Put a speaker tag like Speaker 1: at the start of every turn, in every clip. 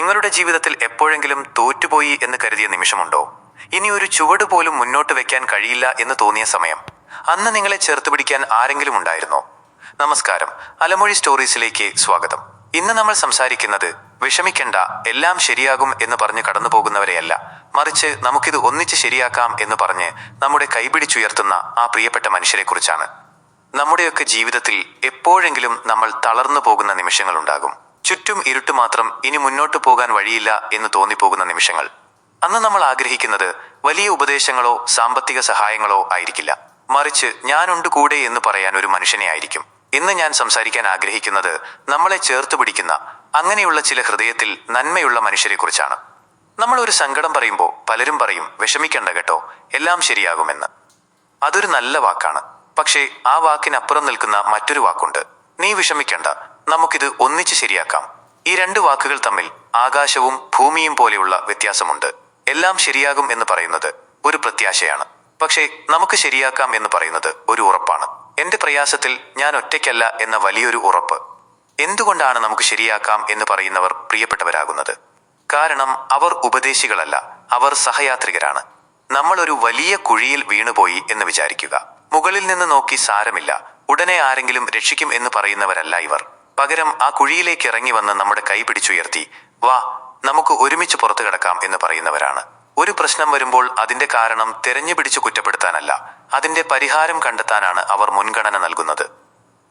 Speaker 1: നിങ്ങളുടെ ജീവിതത്തിൽ എപ്പോഴെങ്കിലും തോറ്റുപോയി എന്ന് കരുതിയ നിമിഷമുണ്ടോ? ഇനി ഒരു ചുവട് പോലും മുന്നോട്ട് വെക്കാൻ കഴിയില്ല എന്ന് തോന്നിയ സമയം. അന്ന് നിങ്ങളെ ചേർത്ത് പിടിക്കാൻ ആരെങ്കിലും ഉണ്ടായിരുന്നോ? നമസ്കാരം. അലമൊഴി സ്റ്റോറീസിലേക്ക് സ്വാഗതം. ഇന്ന് നമ്മൾ സംസാരിക്കുന്നത് വിഷമിക്കേണ്ട എല്ലാം ശരിയാകും എന്ന് പറഞ്ഞ് കടന്നു പോകുന്നവരെയല്ല മറിച്ച് നമുക്കിത് ഒന്നിച്ച് ശരിയാക്കാം എന്ന് പറഞ്ഞ് നമ്മുടെ കൈപിടിച്ചുയർത്തുന്ന ആ പ്രിയപ്പെട്ട മനുഷ്യരെക്കുറിച്ചാണ്. നമ്മുടെയൊക്കെ ജീവിതത്തിൽ എപ്പോഴെങ്കിലും നമ്മൾ തളർന്നു പോകുന്ന നിമിഷങ്ങളുണ്ടാകും. ചുറ്റും ഇരുട്ട് മാത്രം ഇനി മുന്നോട്ട് പോകാൻ വഴിയില്ല എന്ന് തോന്നിപ്പോകുന്ന നിമിഷങ്ങൾ. അന്ന് നമ്മൾ ആഗ്രഹിക്കുന്നത് വലിയ ഉപദേശങ്ങളോ സാമ്പത്തിക സഹായങ്ങളോ ആയിരിക്കില്ല. മറിച്ച് ഞാനുണ്ട് കൂടെ എന്ന് പറയാൻ ഒരു മനുഷ്യനെ ആയിരിക്കും. ഇന്ന് ഞാൻ സംസാരിക്കാൻ ആഗ്രഹിക്കുന്നത് നമ്മളെ ചേർത്ത് പിടിക്കുന്ന അങ്ങനെയുള്ള ചില ഹൃദയത്തിൽ നന്മയുള്ള മനുഷ്യരെക്കുറിച്ചാണ്. നമ്മൾ ഒരു സങ്കടം പറയുമ്പോൾ പലരും പറയും വിഷമിക്കണ്ട കേട്ടോ എല്ലാം ശരിയാകുമെന്ന്. അതൊരു നല്ല വാക്കാണ്. പക്ഷേ ആ വാക്കിനപ്പുറം നിൽക്കുന്ന മറ്റൊരു വാക്കുണ്ട്. നീ വിഷമിക്കണ്ട നമുക്കിത് ഒന്നിച്ച് ശരിയാക്കാം. ഈ രണ്ട് വാക്കുകൾ തമ്മിൽ ആകാശവും ഭൂമിയും പോലെയുള്ള വ്യത്യാസമുണ്ട്. എല്ലാം ശരിയാകും എന്ന് പറയുന്നത് ഒരു പ്രത്യാശയാണ്. പക്ഷേ നമുക്ക് ശരിയാക്കാം എന്ന് പറയുന്നത് ഒരു ഉറപ്പാണ്. എന്റെ പ്രയാസത്തിൽ ഞാൻ ഒറ്റയ്ക്കല്ല എന്ന വലിയൊരു ഉറപ്പ്. എന്തുകൊണ്ടാണ് നമുക്ക് ശരിയാക്കാം എന്ന് പറയുന്നവർ പ്രിയപ്പെട്ടവരാകുന്നത്? കാരണം അവർ ഉപദേശികളല്ല അവർ സഹയാത്രികരാണ്. നമ്മൾ ഒരു വലിയ കുഴിയിൽ വീണുപോയി എന്ന് വിചാരിക്കുക. മുകളിൽ നിന്ന് നോക്കി സാരമില്ല. ഉടനെ ആരെങ്കിലും രക്ഷിക്കും എന്ന് പറയുന്നവരല്ല ഇവർ. പകരം ആ കുഴിയിലേക്ക് ഇറങ്ങി വന്ന് നമ്മുടെ കൈ പിടിച്ചുയർത്തി വാ നമുക്ക് ഒരുമിച്ച് പുറത്തു കിടക്കാം എന്ന് പറയുന്നവരാണ്. ഒരു പ്രശ്നം വരുമ്പോൾ അതിന്റെ കാരണം തെരഞ്ഞു പിടിച്ച് കുറ്റപ്പെടുത്താനല്ല അതിന്റെ പരിഹാരം കണ്ടെത്താനാണ് അവർ മുൻഗണന നൽകുന്നത്.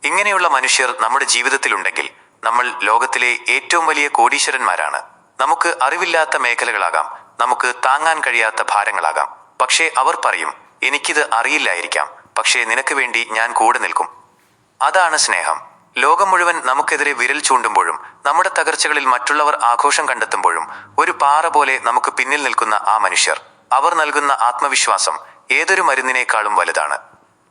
Speaker 1: ഇങ്ങനെയുള്ള മനുഷ്യർ നമ്മുടെ ജീവിതത്തിലുണ്ടെങ്കിൽ നമ്മൾ ലോകത്തിലെ ഏറ്റവും വലിയ കോടീശ്വരന്മാരാണ്. നമുക്ക് അറിവില്ലാത്ത മേഖലകളാകാം നമുക്ക് താങ്ങാൻ കഴിയാത്ത ഭാരങ്ങളാകാം. പക്ഷേ അവർ പറയും എനിക്കിത് അറിയില്ലായിരിക്കാം പക്ഷേ നിനക്ക് വേണ്ടി ഞാൻ കൂടെ നിൽക്കും. അതാണ് സ്നേഹം. ലോകം മുഴുവൻ നമുക്കെതിരെ വിരൽ ചൂണ്ടുമ്പോഴും നമ്മുടെ തകർച്ചകളിൽ മറ്റുള്ളവർ ആഘോഷം കണ്ടെത്തുമ്പോഴും ഒരു പാറ പോലെ നമുക്ക് പിന്നിൽ നിൽക്കുന്ന ആ മനുഷ്യർ അവർ നൽകുന്ന ആത്മവിശ്വാസം ഏതൊരു മരുന്നിനേക്കാളും വലുതാണ്.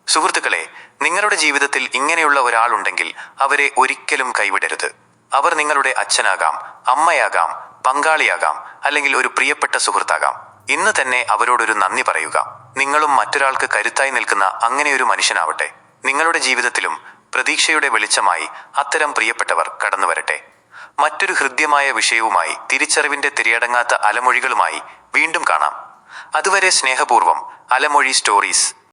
Speaker 1: സുഹൃത്തുക്കളെ നിങ്ങളുടെ ജീവിതത്തിൽ ഇങ്ങനെയുള്ള ഒരാളുണ്ടെങ്കിൽ അവരെ ഒരിക്കലും കൈവിടരുത്. അവർ നിങ്ങളുടെ അച്ഛനാകാം അമ്മയാകാം പങ്കാളിയാകാം അല്ലെങ്കിൽ ഒരു പ്രിയപ്പെട്ട സുഹൃത്താകാം. ഇന്ന് തന്നെ അവരോടൊരു നന്ദി പറയുക. നിങ്ങളും മറ്റൊരാൾക്ക് കരുത്തായി നിൽക്കുന്ന അങ്ങനെയൊരു മനുഷ്യനാവട്ടെ. നിങ്ങളുടെ ജീവിതത്തിലും പ്രതീക്ഷയുടെ വെളിച്ചമായി അത്തരം പ്രിയപ്പെട്ടവർ കടന്നു വരട്ടെ മറ്റൊരു ഹൃദ്യമായ വിഷയവുമായി തിരിച്ചറിവിന്റെ തിരിയടങ്ങാത്ത അലമൊഴികളുമായി വീണ്ടും കാണാം. അതുവരെ സ്നേഹപൂർവം അലമൊഴി സ്റ്റോറീസ്.